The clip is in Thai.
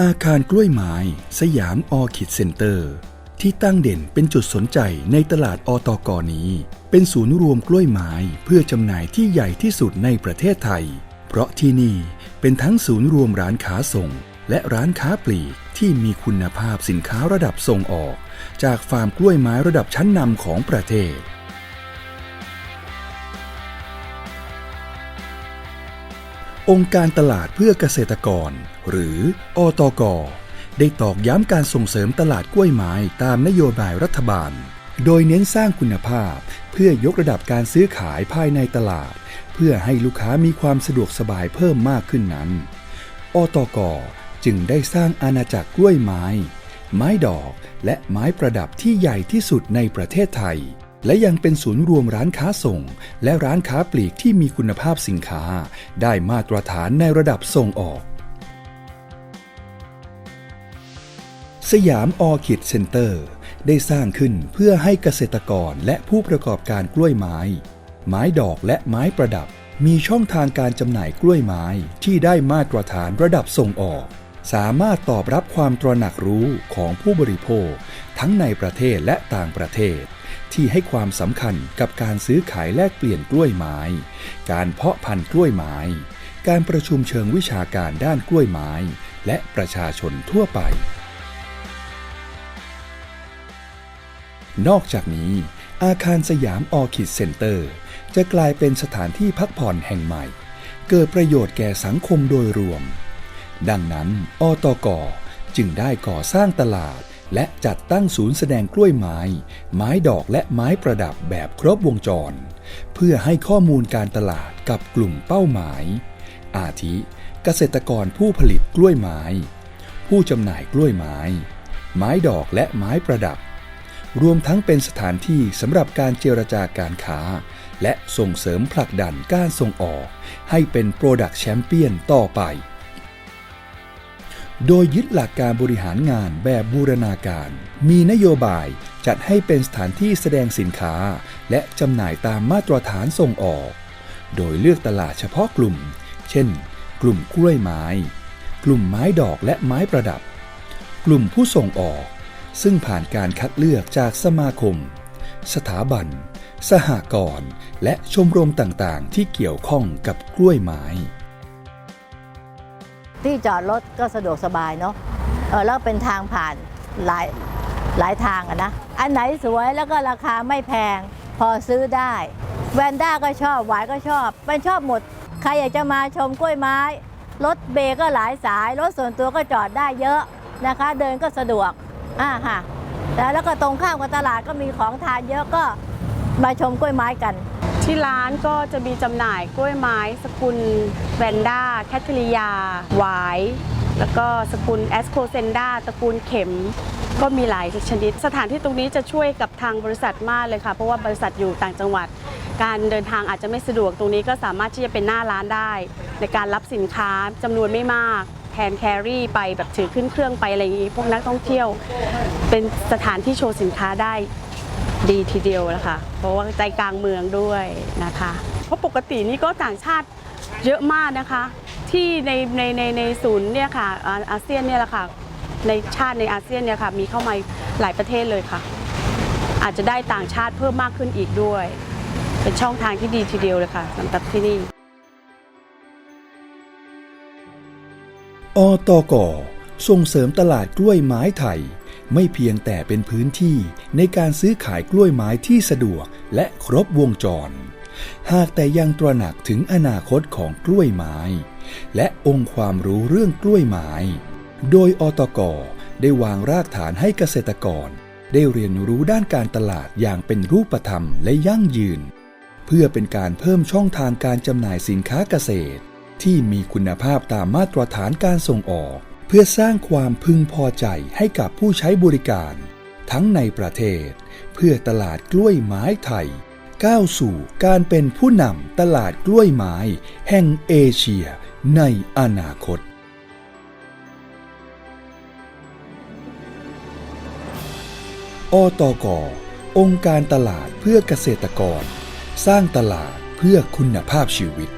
อาคารกล้วยไม้ สยามออคิดเซ็นเตอร์ ที่ตั้งเด่นเป็นจุดสนใจในตลาดอตกอนี้ เป็นศูนย์รวมกล้วยไม้เพื่อจำหน่ายที่ใหญ่ที่สุดในประเทศไทย เพราะที่นี่เป็นทั้งศูนย์รวมร้านค้าส่ง และร้านค้าปลีกที่มีคุณภาพสินค้าระดับส่งออก จากฟาร์มกล้วยไม้ระดับชั้นนำของประเทศ องค์การตลาดเพื่อเกษตรกร หรืออตก ได้ตอกย้ำการส่งเสริมตลาดกล้วยไม้ตามนโยบายรัฐบาล โดยเน้นสร้างคุณภาพ เพื่อยกระดับการซื้อขายภายในตลาด เพื่อให้ลูกค้ามีความสะดวกสบายเพิ่มมากขึ้นนั้น อตก จึงได้สร้างอาณาจักรกล้วยไม้ ไม้ดอกและไม้ประดับที่ใหญ่ที่สุดในประเทศไทย และยังเป็นศูนย์รวมร้านค้าส่ง และร้านค้าปลีกที่มีคุณภาพสินค้า ได้มาตรฐานในระดับส่งออก สยามออคิดเซ็นเตอร์ ได้สร้างขึ้นเพื่อให้เกษตรกรและผู้ประกอบการกล้วยไม้ ไม้ดอกและไม้ประดับ มีช่องทางการจำหน่ายกล้วยไม้ที่ได้มาตรฐานระดับส่งออก สามารถตอบรับความตระหนักรู้ของผู้บริโภค ทั้งในประเทศและต่างประเทศ ที่ให้ความสำคัญกับการซื้อขายแลกเปลี่ยนกล้วยไม้ การเพาะพันธุ์กล้วยไม้ การประชุมเชิงวิชาการด้านกล้วยไม้ และประชาชนทั่วไป นอกจากนี้อาคารสยามออคิดเซ็นเตอร์ จะกลายเป็นสถานที่พักผ่อนแห่งใหม่ เกิดประโยชน์แก่สังคมโดยรวม ดังนั้นอตกจึงได้ก่อสร้างตลาด และจัดตั้งศูนย์แสดงกล้วยไม้ ไม้ดอกและไม้ประดับแบบครบวงจร เพื่อให้ข้อมูลการตลาดกับกลุ่มเป้าหมาย อาทิ เกษตรกรผู้ผลิตกล้วยไม้ ผู้จำหน่ายกล้วยไม้ ไม้ดอกและไม้ประดับ รวมทั้งเป็นสถานที่สำหรับการเจรจาการค้า และส่งเสริมผลักดันการส่งออก ให้เป็น Product Champion ต่อไป โดยยึดหลักการบริหารงานแบบบูรณาการ มีนโยบายจัดให้เป็นสถานที่แสดงสินค้า และจำหน่ายตามมาตรฐานส่งออก โดยเลือกตลาดเฉพาะกลุ่ม เช่น กลุ่มกล้วยไม้ กลุ่มไม้ดอกและไม้ประดับ กลุ่มผู้ส่งออก ซึ่งผ่านการคัดเลือกจากสมาคม สถาบัน สหกรณ์ และชมรมต่างๆ ที่เกี่ยวข้องกับกล้วยไม้ ที่จอดรถก็สะดวกสบายเนาะเออแล้วเป็นทางผ่านหลายหลายทางอะนะ อันไหนสวยแล้วก็ราคาไม่แพง พอซื้อได้ แวนด้าก็ชอบหวายก็ชอบ มันชอบหมด ใครอยากจะมาชมกล้วยไม้ รถเบก็หลายสาย รถส่วนตัวก็จอดได้เยอะนะคะ เดินก็สะดวกอ่าฮะแล้วก็ตรงข้ามกับตลาดก็มีของทานเยอะก็มาชมกล้วยไม้กัน ที่ร้านก็จะมีจำหน่ายกล้วยไม้ สกุลแวนด้าแคทเธอรียาหวาย แล้วก็สกุลแอสโคเซนดาตระกูลเข็มก็มีหลายชนิด สถานที่ตรงนี้จะช่วยกับทางบริษัทมากเลยค่ะ เพราะว่าบริษัทอยู่ต่างจังหวัด การเดินทางอาจจะไม่สะดวกตรงนี้ก็สามารถที่จะเป็นหน้าร้านได้ ในการรับสินค้าจำนวนไม่มากแทนแครี่ไปแบบถือขึ้นเครื่องไปอะไรอย่างนี้ พวกนักท่องเที่ยว เป็นสถานที่โชว์สินค้าได้ ดีทีเดียวนะคะ เพราะว่าใจกลางเมืองด้วยนะคะ เพราะปกตินี่ก็ต่างชาติเยอะมากนะคะ ที่ในในในในศูนย์เนี่ยค่ะอาอาเซียนเนี่ยแหละค่ะในชาติในอาเซียนเนี่ยค่ะมีเข้ามาหลายประเทศเลยค่ะ อาจจะได้ต่างชาติเพิ่มมากขึ้นอีกด้วย เป็นช่องทางที่ดีทีเดียวเลยค่ะสำหรับที่นี่อตกส่งเสริมตลาดกล้วยไม้ไทย ไม่เพียงแต่เป็นพื้นที่ในการซื้อขายกล้วยไม้ที่สะดวกและครบวงจร หากแต่ยังตระหนักถึงอนาคตของกล้วยไม้ และองค์ความรู้เรื่องกล้วยไม้ โดยอตกได้วางรากฐานให้เกษตรกร ได้เรียนรู้ด้านการตลาดอย่างเป็นรูปธรรมและยั่งยืน เพื่อเป็นการเพิ่มช่องทางการจำหน่ายสินค้าเกษตร ที่มีคุณภาพตามมาตรฐานการส่งออก เพื่อสร้างความพึงพอใจให้กับผู้ใช้บริการ ทั้งในประเทศ เพื่อตลาดกล้วยไม้ไทย ก้าวสู่การเป็นผู้นำตลาดกล้วยไม้ แห่งเอเชียในอนาคตอตกองค์การตลาดเพื่อเกษตรกร สร้างตลาดเพื่อคุณภาพชีวิต